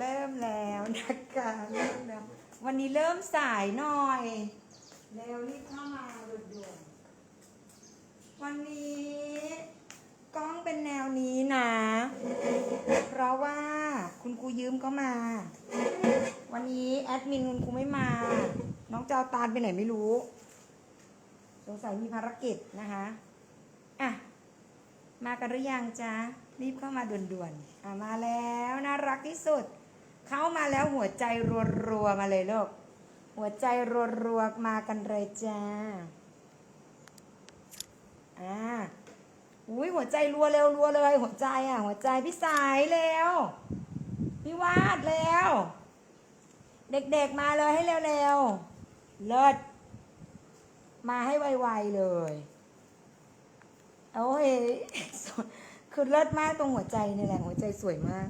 เริ่มแล้วนะคะเริ่มแล้ววันนี้เริ่มสายหน่อยเร็วรีบเข้ามาด่วนๆวันนี้กล้องเป็นแนวนี้นะ เพราะว่าคุณครูยืมก็มา วันนี้แอดมินคุณครูไม่มา น้องเจ้าตาลไปไหนไม่รู้ สงสัยมีภารกิจนะคะอะมากันหรือยังจ๊ะรีบเข้ามาด่วนๆ อะมาแล้ว น่ารักที่สุด เขามาแล้วหัวใจรัวๆมาเลยลูก หัวใจรัวๆมากันเลยจ้า อ่า อุ้ยหัวใจรัวเร็วรัวเลย หัวใจอะ หัวใจพี่สายเร็วพี่วาดเร็วเด็กๆมาเลยให้เร็วๆ เลิศ มาให้ไวๆเลยโอ้ยคือเลิศมากตรงหัวใจนี่แหละหัวใจสวยมาก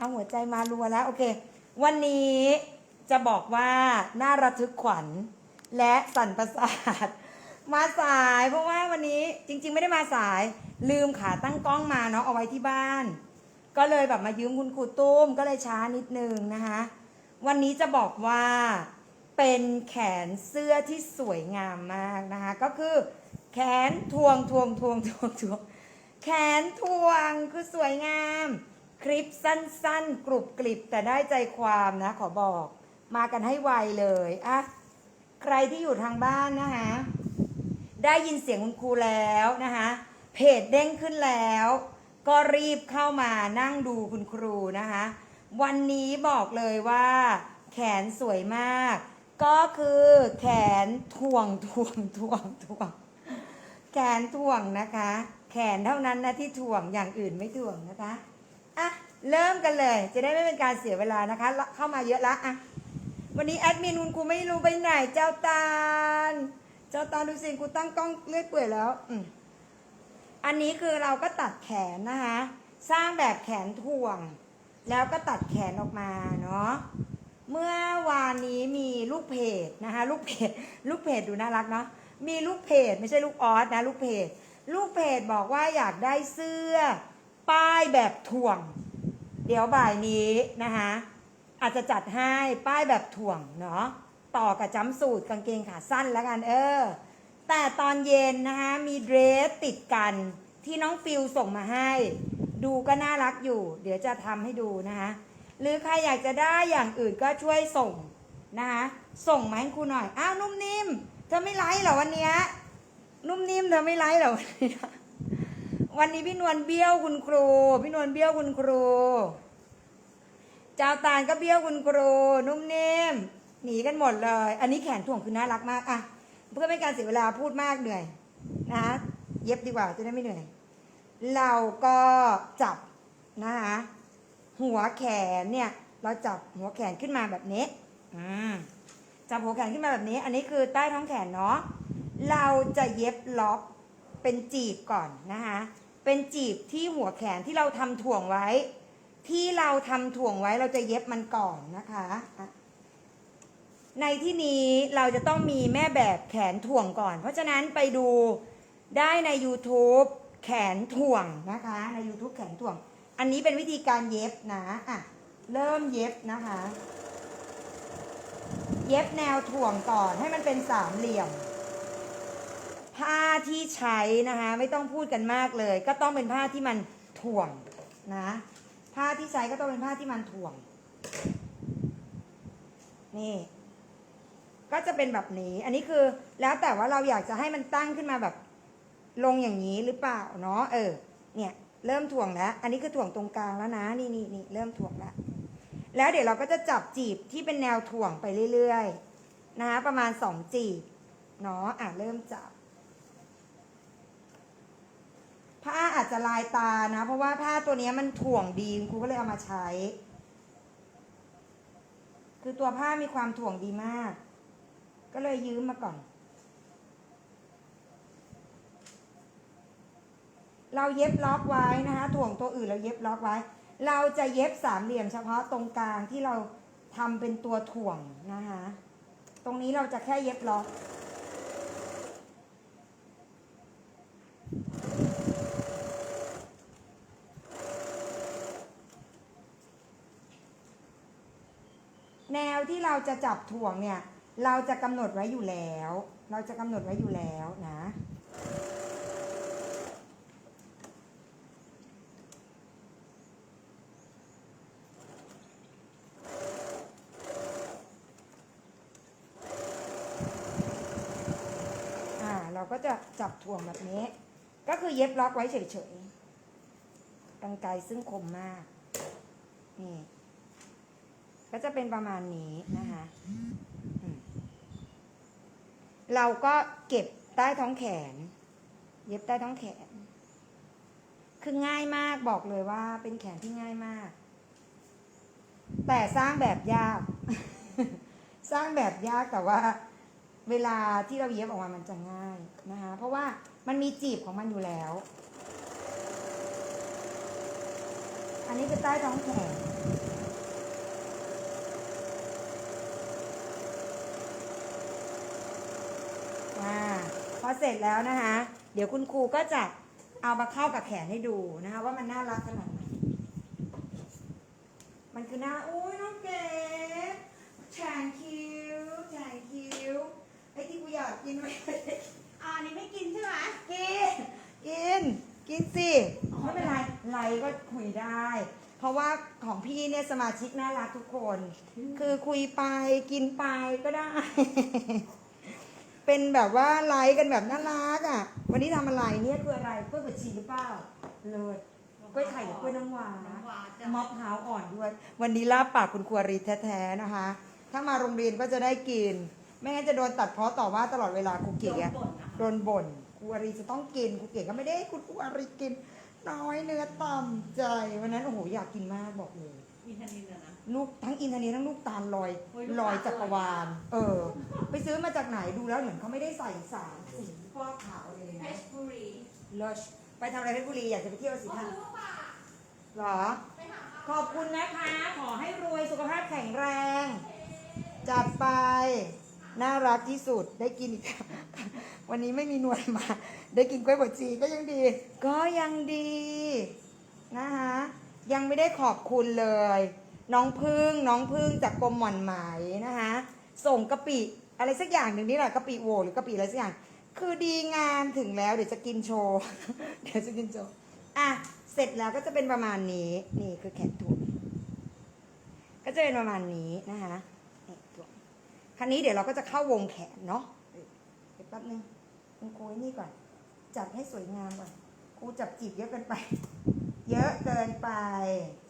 เอาหัวใจมารัวแล้ว โอเค วันนี้จะบอกว่าน่าระทึกขวัญและสั่นประสาท มาสายเพราะว่าวันนี้จริง ๆ ไม่ได้มาสาย ลืมขาตั้งกล้องมาเนาะเอาไว้ที่บ้าน ก็เลยแบบมายืมคุณครูตุ้มก็เลยช้านิดนึงนะคะ วันนี้จะบอกว่าเป็นแขนเสื้อที่สวยงามมากนะคะ ก็คือแขนทวงทวงทวงทวงทวงแขนทวงคือสวยงาม คลิปสั้นๆ กรุบกริบแต่ได้ใจความนะ ขอบอก มากันให้ไวเลยอะใครที่อยู่ทางบ้านนะคะได้ยินเสียงคุณครูแล้วนะคะเพจเด้งขึ้นแล้ว ก็รีบเข้ามานั่งดูคุณครูนะคะวันนี้บอกเลยว่า แขนสวยมาก ก็คือแขนถ่วงถ่วงถ่วงถ่วงแขนถ่วงนะคะ แขนเท่านั้นนะที่ถ่วงอย่างอื่นไม่ถ่วงนะคะ เริ่มกันเลย จะได้ไม่เป็นการเสียเวลานะคะ เข้ามาเยอะละอะวันนี้แอดมินคุณครูไม่รู้ไปไหนเจ้าตาล เจ้าตาดูสิกูตั้งกล้องเลื่อยเปื่อยแล้วอืมอันนี้คือเราก็ตัดแขนนะคะ สร้างแบบแขนถ่วง แล้วก็ตัดแขนออกมาเนาะเมื่อวานนี้มีลูกเพจนะคะลูกเพจลูกเพจดูน่ารักเนาะมีลูกเพจไม่ใช่ลูกออสนะลูกเพจลูกเพจบอกว่าอยากได้เสื้อ ป้ายแบบถ่วง เดี๋ยวบ่ายนี้นะคะอาจจะจัดให้ป้ายแบบถ่วงเนาะต่อกับจัมสูตรกางเกงขาสั้นแล้วกันเออ แต่ตอนเย็นนะคะมีเดรสติดกันที่น้องฟิลส่งมาให้ ดูก็น่ารักอยู่ เดี๋ยวจะทำให้ดูนะคะหรือใครอยากจะได้อย่างอื่นก็ช่วยส่งนะคะส่งมาให้ครูหน่อย อ้าวนุ่มนิ่ม เธอไม่ไลฟ์เหรอวันเนี้ยนุ่มนิ่มเธอไม่ไลฟ์เหรอวันนี้ วันนี้พี่นวลเบี้ยวคุณครู พี่นวลเบี้ยวคุณครูเจ้าตาลก็เบี้ยวคุณครู นุ่มนิ่มหนีกันหมดเลย อันนี้แขนถ่วงคือน่ารักมากอะเพื่อไม่ให้การเสียเวลาพูดมากเหนื่อยนะเย็บดีกว่าจะได้ไม่เหนื่อย เราก็จับนะคะหัวแขนเนี่ยเราจับหัวแขนขึ้นมาแบบนี้อืมจับหัวแขนขึ้นมาแบบนี้ อันนี้คือใต้ท้องแขนเนาะเราจะเย็บล็อก เป็นจีบก่อนนะคะ เป็นจีบที่หัวแขนที่เราทำถ่วงไว้ ที่เราทำถ่วงไว้เราจะเย็บมันก่อนนะคะอะในที่นี้เราจะต้องมีแม่แบบแขนถ่วงก่อน เพราะฉะนั้นไปดูได้ใน YouTube แขนถ่วงนะคะ ใน YouTube แขนถ่วง อันนี้เป็นวิธีการเย็บนะอะเริ่มเย็บนะคะ เย็บแนวถ่วงก่อนให้มันเป็นสามเหลี่ยม ผ้าที่ใช้นะคะ ไม่ต้องพูดกันมากเลย ก็ต้องเป็นผ้าที่มันถ่วงนะ ผ้าที่ใช้ก็ต้องเป็นผ้าที่มันถ่วง นี่ ก็จะเป็นแบบนี้ อันนี้คือแล้วแต่ว่าเราอยากจะให้มันตั้งขึ้นมาแบบ ลงอย่างนี้หรือเปล่าเนาะเออ เนี่ยเริ่มถ่วงแล้ว อันนี้คือถ่วงตรงกลางแล้วนะ นี่นี่นี่เริ่มถ่วงแล้ว แล้วเดี๋ยวเราก็จะจับจีบที่เป็นแนวถ่วงไปเรื่อยๆ นะคะประมาณสองจีบเนาะอะเริ่มจับ ผ้าอา จจะลายตานะ เพราะว่าผ้าตัวนี้มันถ่วงดีครูก็เลยเอามาใช้ คือตัวผ้ามีความถ่วงดีมาก ก็เลยยืมมาก่อน เราเย็บล็อกไว้นะคะถ่วงตัวอื่นเราเย็บล็อกไว้ เราจะเย็บสามเหลี่ยมเฉพาะตรงกลางที่เราทำเป็นตัวถ่วงนะคะ ตรงนี้เราจะแค่เย็บล็อก ที่เราจะจับถ่วงเนี่ย เราจะกำหนดไว้อยู่แล้ว เราจะกำหนดไว้อยู่แล้วนะ อ่า เราก็จะจับถ่วงแบบนี้ ก็คือเย็บล็อกไว้เฉยๆ กันไกรซึ่งคมมาก นี่ ก็จะเป็นประมาณนี้นะคะเราก็เก็บใต้ท้องแขน เย็บใต้ท้องแขน คือง่ายมากบอกเลยว่าเป็นแขนที่ง่ายมาก แต่สร้างแบบยาก สร้างแบบยากแต่ว่า เวลาที่เราเย็บออกมามันจะง่ายนะคะเพราะว่ามันมีจีบของมันอยู่แล้ว อันนี้คือใต้ท้องแขน อ่าพ อเสร็จแล้วนะคะ เดี๋ยวคุณครูก็จะเอามาเข้ากับแขนให้ดูนะคะ ว่ามันน่ารักขนาดไหนมันคือหน้าอุ้ยน้องเก๋แฉงคิ้วแฉงคิ้วไอ้ที่กูอยากกินไว้อ่าอันนี้ไม่กินใช่ไหมกินกินกินสิไม่เป็นไรไลก็คุยได้ เพราะว่าของพี่เนี่ยสมาชิกน่ารักทุกคน คือคุยไปกินไปก็ได้ เป็นแบบว่าไลฟ์กันแบบน่ารักอะ วันนี้ทำอะไรเนี่ยคืออะไรกล้วยบดชีหรือเปล่าเลยกล้วยไข่หรือกล้วยน้ำว้าน้ำว้าจ้ะ มะพร้าวอ่อนด้วย วันนี้ลาบปากคุณครัวรีแท้ๆนะคะ ถ้ามาโรงเรียนก็จะได้กิน ไม่งั้นจะโดนตัดเพาะต่อว่าตลอดเวลาครูเก๋อะ โดนบ่นนะคะ โดนบ่นครูอารีจะต้องกินครูเก๋ก็ไม่ได้ให้คุณครูอารีกิน น้อยเนื้อต่ำใจวันนั้นโอ้โหอยากกินมากบอกเลย มีทันินอะนะ ลูกทั้งอินทนีทั้งลูกตาลลอยโอ้ยลูกลอยตาลจักรวาล เออ ไปซื้อมาจากไหนดูแล้วเหมือนเขาไม่ได้ใส่สารสีฟอกขาวเลยเพนะชรบุรีเลชไปทำอะไรเพชรบุรีอยากจะไปเที่ยวสิท่านหรอ ขอบคุณนะคะ ขอให้รวยสุขภาพแข็งแรง จัดไป น่ารักที่สุดได้กินอีกวันนี้ไม่มีหนวดมา ได้กินกล้วยบดจีก็ยังดี ก็ยังดี นะคะ ยังไม่ได้ขอบคุณเลย น้องพึ่งน้องพึ่งจากกรมหม่อนไหมนะคะ ส่งกะปิอะไรสักอย่างหนึ่งนี่แหละกะปิโวหรือกะปิอะไรสักอย่าง คือดีงามถึงแล้วเดี๋ยวจะกินโชว์เดี๋ยวจะกินโชว์อะเสร็จแล้วก็จะเป็นประมาณนี้นี่คือแขนถุงก็จะเป็นประมาณนี้นะคะนี่ถุงคราวนี้เดี๋ยวเราก็จะเข้าวงแขนเนาะเดี๋ยวแป๊บนึงคุณครูไอ้นี่ก่อน จัดให้สวยงามก่อนครูจับจีบเยอะเกินไป เยอะเกินไป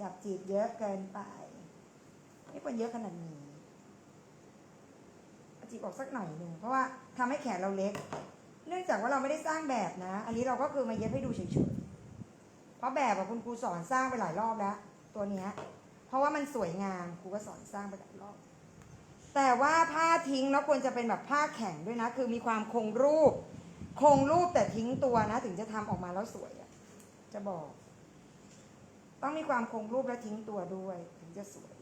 จับจีบเยอะเกินไป ไม่ควรเยอะขนาดนี้จีบออกสักหน่อยหนึ่งเพราะว่าทำให้แขนเราเล็ก เนื่องจากว่าเราไม่ได้สร้างแบบนะ อันนี้เราก็คือมาเย็บให้ดูเฉยๆเพราะแบบอะคุณครูสอนสร้างไปหลายรอบแล้ว ตัวเนี้ยเพราะว่ามันสวยงามครูก็สอนสร้างไปหลายรอบ แต่ว่าผ้าทิ้งเนาะควรจะเป็นแบบผ้าแข็งด้วยนะ คือมีความคงรูป คงรูปแต่ทิ้งตัวนะ ถึงจะทำออกมาแล้วสวยอะจะบอก ต้องมีความคงรูปและทิ้งตัวด้วย ถึงจะสวย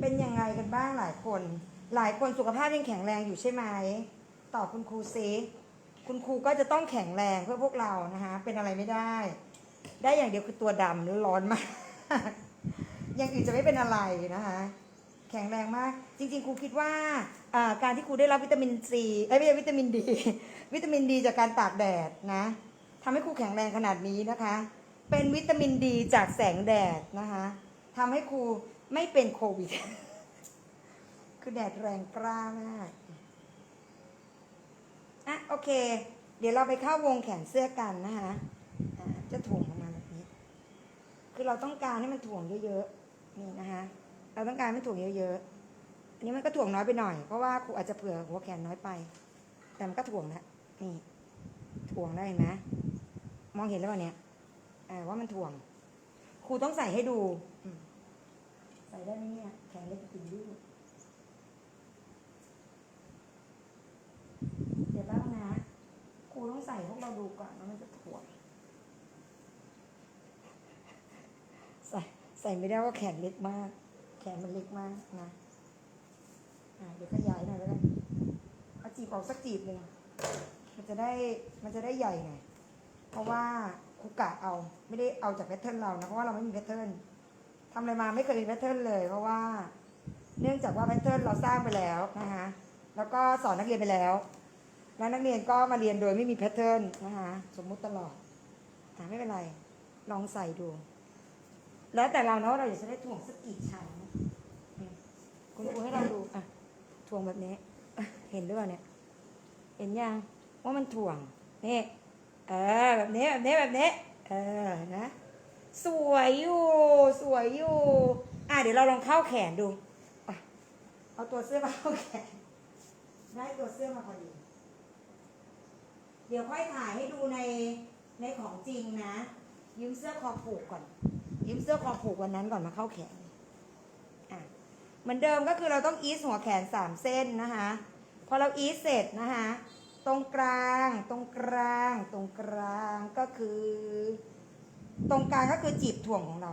เป็นยังไงกันบ้างหลายคน หลายคนสุขภาพยังแข็งแรงอยู่ใช่ไหมตอบคุณครูซิคุณครูก็จะต้องแข็งแรงเพื่อพวกเรานะคะเป็นอะไรไม่ได้ ได้อย่างเดียวคือตัวดำร้อนมาก อย่างอื่นจะไม่เป็นอะไรนะคะ แข็งแรงมาก จริงๆ ครูคิดว่าการที่ครูได้รับวิตามินซีเอ้ยไม่ใช่วิตามินดี วิตามินดีจากการตากแดดนะทำให้ครูแข็งแรงขนาดนี้นะคะ เป็นวิตามินดีจากแสงแดดนะคะทำให้ครูไม่เป็นโควิด คือแดดแรงกล้ามากอะโอเค เดี๋ยวเราไปเข้าวงแขนเสื้อกันนะคะจะถ่วงออกมาแบบนี้ คือเราต้องการให้มันถ่วงเยอะๆ นี่นะคะ เราต้องการให้มันถ่วงเยอะๆ อันนี้มันก็ถ่วงน้อยไปหน่อย เพราะว่าครูอาจจะเผื่อหัวแขนน้อยไป แต่มันก็ถ่วงนะนี่ถ่วงได้เห็นไหมมองเห็นแล้วเนี่ยว่ามันถ่วง ครูต้องใส่ให้ดู ใส่ได้ไหมเนี่ย แขนเล็กจริงด้วยเดี๋ยวแป๊บนะ ครูต้องใส่พวกเราดูก่อนว่ามันจะถ่วง ใส่ใส่ไม่ได้ว่าแขนเล็กมาก แขนมันเล็กมากนะ อ่าเดี๋ยวขยายหน่อยแล้วกันเอาจีบออกสักจีบหนึ่งมันจะได้มันจะได้ใหญ่หน่อยเพราะว่าครูกะเอาไม่ได้เอาจากแพทเทิร์นเรานะเพราะว่าเราไม่มีแพทเทิร์นทำอะไรมาไม่เคยมีแพทเทิร์นเลย เพราะว่า เนื่องจากว่าแพทเทิร์นเราสร้างไปแล้วนะคะแล้วก็สอนนักเรียนไปแล้ว แล้วนักเรียนก็มาเรียนโดยไม่มีแพทเทิร์นนะคะสมมุติตลอดอ่ไม่เป็นไร ลองใส่ดู แล้วแต่เราเนาะเราอยากจะได้ถ่วงสักกี่ชั้น คุณครูให้เราดูอะถ่วงแบบนี้ เห็นหรือเปล่าเนี่ย เห็นยังว่ามันถ่วงนี่เออแบบนี้แบบนี้แบบนี้เออนะสวยอยู่สวยอยู่อะเดี๋ยวเราลองเข้าแขนดูเอาตัวเสื้อมาเข้าแขนได้ตัวเสื้อมาพอดีเดี๋ยวค่อยถ่ายให้ดูในในของจริงนะยืมเสื้อคอผูกก่อนยืมเสื้อคอผูกวันนั้นก่อนมาเข้าแขน เหมือนเดิมก็คือเราต้องอีสหัวแขนสามเส้นนะคะ พอเราอีสเสร็จนะคะ ตรงกลาง ตรงกลาง ตรงกลางก็คือ ตรงกลางก็คือจีบถ่วงของเรา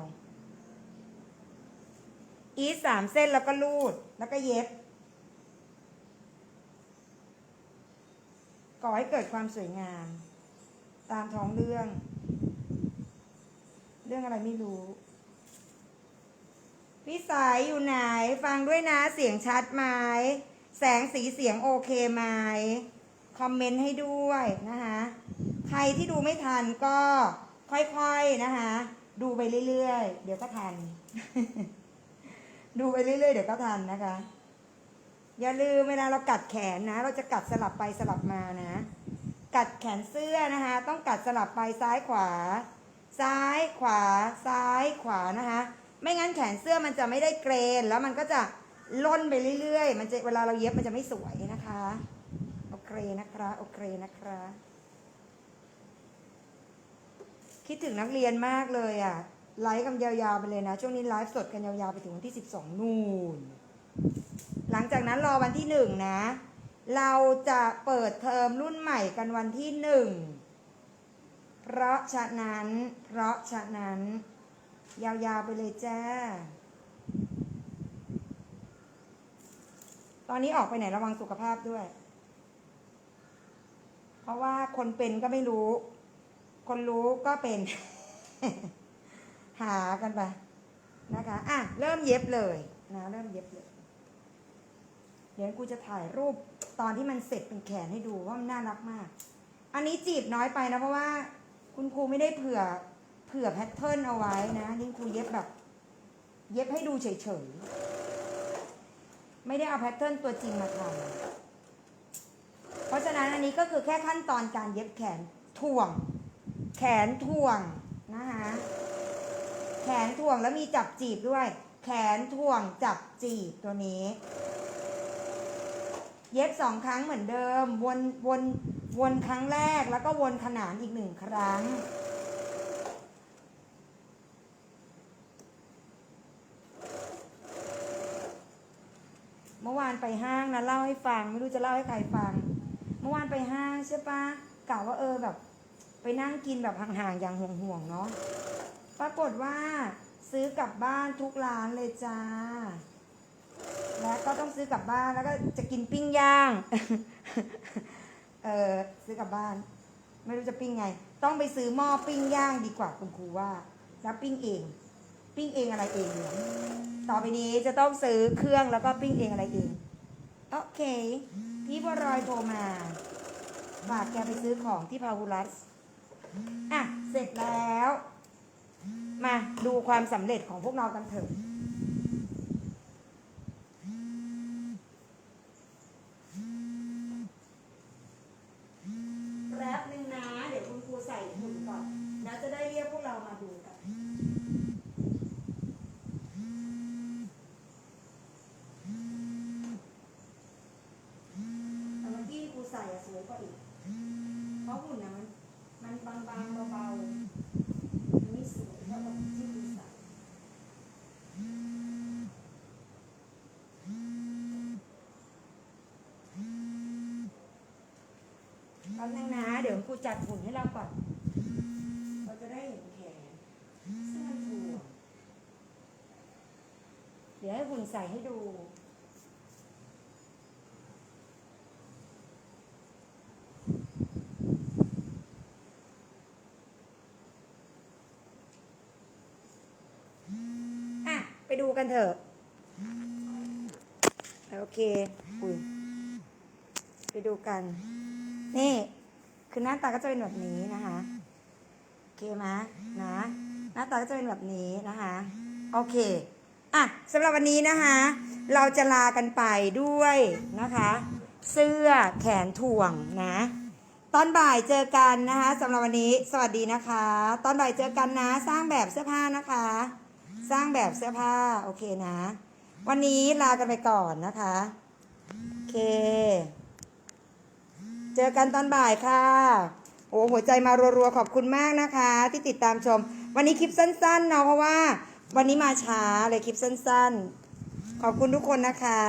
อีสสามเส้นแล้วก็ลูดแล้วก็เย็บ ก่อให้เกิดความสวยงาม ตามท้องเรื่อง เรื่องอะไรไม่รู้ พี่สายอยู่ไหน ฟังด้วยนะเสียงชัดไหมแสงสีเสียงโอเคไหมคอมเมนต์ให้ด้วยนะคะใครที่ดูไม่ทันก็ค่อยๆนะคะดูไปเรื่อยๆ เดี๋ยวก็ทัน ดูไปเรื่อยๆ เดี๋ยวก็ทันนะคะ อย่าลืมเวลาเรากัดแขนนะ เราจะกัดสลับไปสลับมานะ กัดแขนเสื้อนะคะ ต้องกัดสลับไปซ้ายขวา ซ้ายขวา ซ้ายขวานะคะ ไม่งั้นแขนเสื้อมันจะไม่ได้เกรน แล้วมันก็จะล่นไปเรื่อยๆ มันจะเวลาเราเย็บมันจะไม่สวยนะคะโอเคนะคะโอเคนะคะ คิดถึงนักเรียนมากเลยอะไลฟ์กันยาวๆไปเลยนะ ช่วงนี้ไลฟ์สดกันยาวๆไปถึงวันที่ 12 นู่น หลังจากนั้นรอวันที่หนึ่งนะ เราจะเปิดเทอมรุ่นใหม่กันวันที่หนึ่งเพราะฉะนั้น เพราะฉะนั้น ยาวๆไปเลยจ้า ตอนนี้ออกไปไหนระวังสุขภาพด้วย เพราะว่าคนเป็นก็ไม่รู้ คนรู้ก็เป็น หากันไปนะคะ อะ เริ่มเย็บเลยนะ เริ่มเย็บเลย เดี๋ยวกูจะถ่ายรูปตอนที่มันเสร็จเป็นแขนให้ดูว่ามันน่ารักมาก อันนี้จีบน้อยไปนะเพราะว่า คุณครูไม่ได้เผื่อ เผื่อแพทเทิร์นเอาไว้นะ นี่ครูเย็บแบบ เย็บให้ดูเฉยๆ ไม่ได้เอาแพทเทิร์นตัวจริงมาทำเพราะฉะนั้นอันนี้ก็คือแค่ขั้นตอนการเย็บแขนถ่วง แขนถ่วงนะคะแขนถ่วงแล้วมีจับจีบด้วย แขนถ่วงจับจีบตัวนี้ เย็บสองครั้งเหมือนเดิม วนวนวนครั้งแรกแล้วก็วนขนานอีกหนึ่งครั้ง เมื่อวานไปห้างนะเล่าให้ฟัง ไม่รู้จะเล่าให้ใครฟัง เมื่อวานไปห้างใช่ปะกะว่าเออแบบ ไปนั่งกินแบบห่างๆอย่างห่วงๆเนาะปรากฏว่าซื้อกลับบ้านทุกร้านเลยจ้า แล้วก็ต้องซื้อกลับบ้านแล้วก็จะกินปิ้งย่าง เออซื้อกลับบ้าน ไม่รู้จะปิ้งไง ต้องไปซื้อหม้อปิ้งย่างดีกว่าคุณครูว่า แล้วปิ้งเอง ปิ้งเองอะไรเองต่อไปนี้จะต้องซื้อเครื่องแล้วก็ปิ้งเองอะไรเอง โอเค พี่บัวรอยโทรมาฝากแกไปซื้อของที่พาวุลัสอะ เสร็จแล้ว มาดูความสำเร็จของพวกเรากันเถอะ แป๊บนึงนะ เดี๋ยวคุณครูใส่ถุงก่อน แล้วจะได้เรียกพวกเรามาดูกัน แต่เมื่อกี้ครูใส่อะสวยกว่าอีก เพ ราะหุ่นนะมันมันบางๆเบาๆมันไม่สวยเท่ากับที่ครูใส่แป๊บนึงนะ เดี๋ยวครูจัดหุ่นให้เราก่อน เราจะได้เห็นแขนซึ่งมันถูกเดี๋ยวให้หุ่นใส่ให้ดู ดูกันเถอะโอเคอุ้ยไปดูกัน นี่ คือหน้าตาก็จะเป็นแบบนี้นะคะโอเคไหมนะ หน้าตาก็จะเป็นแบบนี้นะคะ โอเคอะสำหรับวันนี้นะคะ เราจะลากันไปด้วยนะคะ เสื้อแขนถ่วงนะ ตอนบ่ายเจอกันนะคะสำหรับวันนี้สวัสดีนะคะ ตอนบ่ายเจอกันนะ สร้างแบบเสื้อผ้านะคะ สร้างแบบเสื้อผ้า โอเคนะ วันนี้ลากันไปก่อนนะคะ โอเค เจอกันตอนบ่ายค่ะ โอ้หัวใจมารัวๆ ขอบคุณมากนะคะ ที่ติดตามชม วันนี้คลิปสั้นๆเนาะเพราะว่า วันนี้มาช้าเลยคลิปสั้นๆ ขอบคุณทุกคนนะคะ